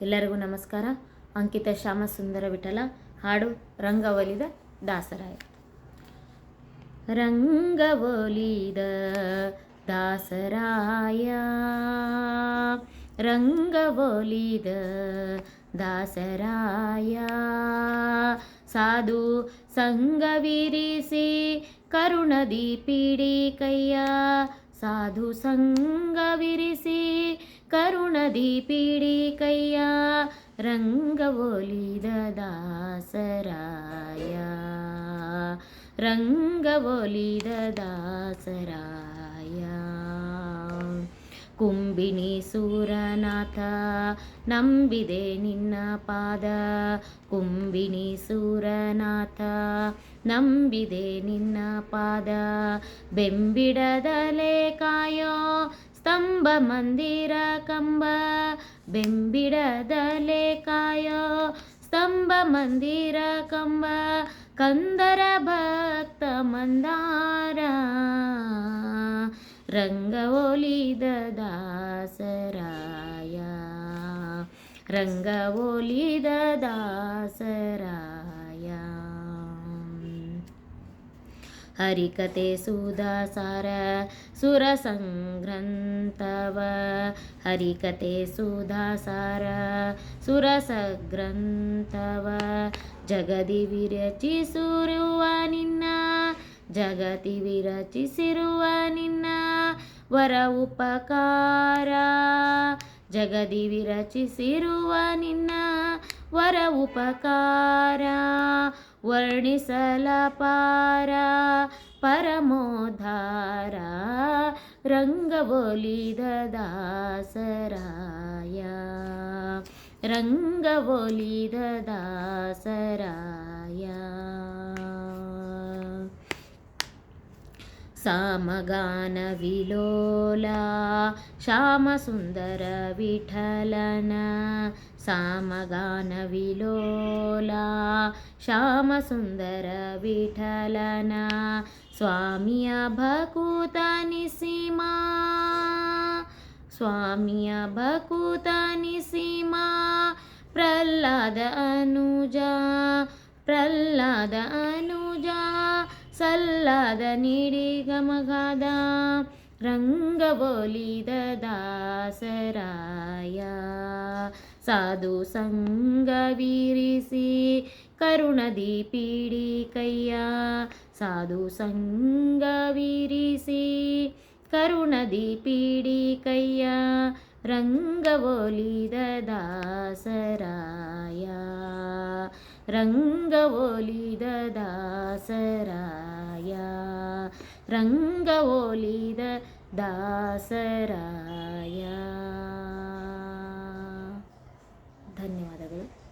ಎಲ್ಲರಿಗೂ ನಮಸ್ಕಾರ. ಅಂಕಿತ ಶ್ಯಾಮಸುಂದರ ವಿಠಲ, ಹಾಡು ರಂಗವಲಿದ ದಾಸರಾಯ. ರಂಗವಲಿದ ದಾಸರಾಯ ರಂಗವಲಿದ ದಾಸರಾಯ. ಸಾಧು ಸಂಗವಿರಿಸಿ ಕರುಣದಿ ಪೀಡಿ ಕೈಯ ಸಾಧು ಸಂಗವಿರಿಸಿ ಕರುಣದಿ ಪಿಡಿ ಕೈಯ ರಂಗವೊಲಿದ ದಾಸರಾಯ ರಂಗವೊಲಿದ ದಾಸರಾಯ ಕುಂಬಿನಿ ಸೂರನಾಥ ನಂಬಿದೆ ನಿನ್ನ ಪಾದ ಕುಂಬಿನಿ ಸೂರನಾಥ ನಂಬಿದೆ ನಿನ್ನ ಪಾದ ಬೆಂಬಿಡದಲೆ ಕಾಯೋ ಸ್ತಂಭ ಮಂದಿರ ಕಂಬ ಬೆಂಬಿಡದಲೆ ಕಾಯೋ ಸ್ತಂಭ ಮಂದಿರ ಕಂಬ, ಕಂದರ ಭಕ್ತ ಮಂದಾರ. ರಂಗವೊಲಿದ ದಾಸರಾಯ. ರಂಗವೊಲಿದ ದಾಸರಾಯ. ಹರಿಕತೆ ಸುಧಾಸಾರ ಸುರ ಸಂಗ್ರಂಥವ ಹರಿಕತೆ ಸುಧಾಸಾರ ಸುರ ಸಂಗ್ರಂಥವ ಜಗದಿ ವಿರಚಿಸಿರುವ ನಿನ್ನ, ಜಗತಿ ವಿರಚಿಸಿರುವ ನಿನ್ನ ವರ ಉಪಕಾರ. ಜಗದಿ ವಿರಚಿಸಿರುವ ನಿನ್ನ ವರ ಉಪಕಾರ. ವರ್ಣಿಸಲ ಪಾರ ಪರಮೋದ್ಧಾರ ರಂಗವೊಲಿದ ದಾಸರಾಯ ರಂಗವೊಲಿದ ದಾಸರಾಯ सामगानविलोला श्यामसुन्दरविठलन सामगानविलोला श्यामसुन्दरविठलन स्वामी अभकूतनिसीमा स्वामी अभकूतनिसीमा प्रह्लाद अनुजा प्रह्लाद ಸಲ್ಲಾದ ನೀಡಿ ಗಮಗಾದ ರಂಗವೊಲಿದ ದಾಸರಾಯ ಸಾಧು ಸಂಗವಿರಿಸಿ ಕರುಣದಿ ಪೀಡಿ ಕೈಯ ಸಾಧು ಸಂಗವಿರಿಸಿ ಕರುಣದಿ ಪೀಡಿ ಕೈಯ ರಂಗವೊಲಿದ ದಾಸರಾಯ ರಂಗವೊಲಿದ ದಾಸರಾಯ ರಂಗ ಓಲಿದ ದಾಸರಾಯ. ಧನ್ಯವಾದಗಳು.